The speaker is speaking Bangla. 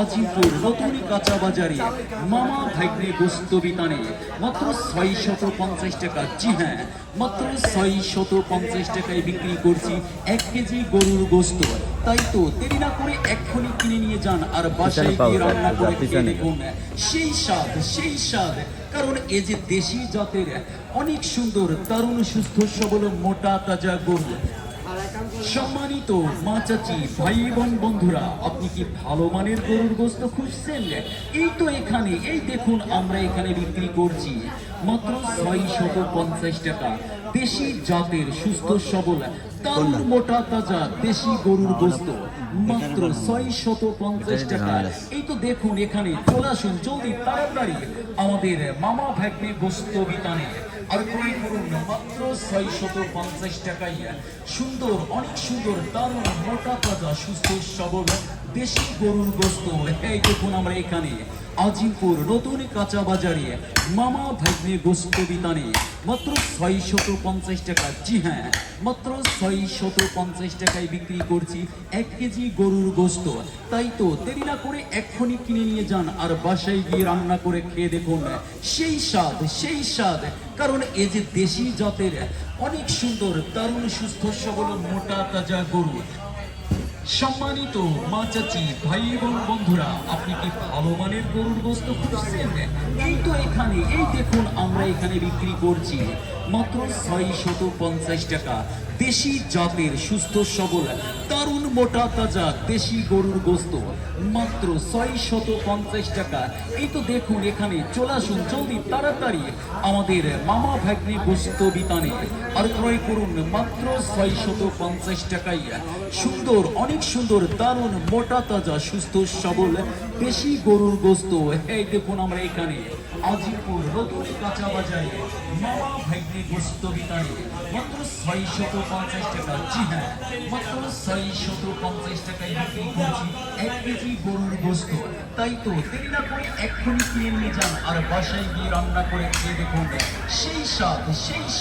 আজিমপুর কাঁচা বাজারে মামা ভাগ্নে গোস্ত বিতানে মাত্র ছয় শত পঞ্চাশ টাকা। জি হ্যাঁ মাত্র ছয় শত পঞ্চাশ টাকায় বিক্রি করছি এক কেজি গরুর গোস্ত। তাই তো দেরি না করে এক্ষুনি কিনে নিয়ে যান আর বাসায় গিয়ে রান্না করে খেয়ে দেখুন। সেই স্বাদ সেই স্বাদ। কারণ এ যে দেশি জাতের অনেক সুন্দর দারুণ সুস্থ সবল মোটা তাজা গরু। সম্মানিত মা চাচি, ভাই এবং বন্ধুরা, আপনি কি ভালো মানের গরুর গোস্ত খুঁজছেন? এই তো এখানে, এই দেখুন আমরা এখানে বিক্রি করছি মাত্র ছয় শত পঞ্চাশ টাকা। দেশি জাতের সুস্থ সবল মোটা তাজা দেশি গরুর গোস্ত মাত্র ছয় শত পঞ্চাশ টাকা এই তো দেখুন এখানে চলে আসুন জলদি তাড়াতাড়ি আমাদের মামা ভাগ্নে গোস্ত বিতানে আর ক্রয় করুন মাত্র ছয় শত পঞ্চাশ টাকায় সুন্দর অনেক সুন্দর দারুণ মোটা তাজা সুস্থ সবল দেশি গরুর গোস্ত এই দেখুন আমরা এখানে আজিমপুর নতুন কাঁচা বাজারে মামা ভাগ্নে গোস্ত বিতানে, মাত্র ছয় শত পঞ্চাশ টাকা। জি হ্যাঁ মাত্র ছয় শত পঞ্চাশ টাকায় বিক্রি করছি এক কেজি গরুর গোস্ত। তাই তো দেরি না করে এক্ষুনি কিনে নিয়ে যান আর বাসায় গিয়ে রান্না করে খেয়ে দেখুন। সেই স্বাদ সেই স্বাদ। কারণ এ যে দেশি জাতের অনেক সুন্দর, দারুণ সুস্থ সবল মোটা তাজা গরু সম্মানিত মা চাচি, ভাই এবং বন্ধুরা, আপনি কি ভালো মানের গরুর গোস্ত খুঁজছেন? এই তো এখানে, এই দেখুন, আমরা এখানে বিক্রি করছি মাত্র ছয় টাকা। দেশি জাতের সুস্থ সবল, দারুণ মোটা তাজা দেশি গরুর গোস্ত, মাত্র ছয় শত পঞ্চাশ টাকা। এই তো দেখুন এখানে চলে আসুন, জলদি তাড়াতাড়ি আমাদের মামা ভাগ্নে গোস্ত বিতানে। আর ক্রয় করুন মাত্র ছয় শত পঞ্চাশ টাকায়। সুন্দর, অনেক সুন্দর, দারুণ, মোটা তাজা, সুস্থ সবল দেশি গরুর গোস্ত। এই দেখুন আমরা এখানে। আজিপুর নতুন কাঁচা বাজারে মামা ভাগ্নে গোস্ত বিতানে মাত্র ছয় শত পঞ্চাশ টাকা। জি হ্যাঁ মাত্র ছয় শত পঞ্চাশ টাকায় বিক্রি করছি এক কেজি গরুর গোস্ত। তাই তো দেরি না করে এক্ষুনি কিনে নিয়ে যান আর বাসায় গিয়ে রান্না করে খেয়ে দেখুন। সেই স্বাদ, সেই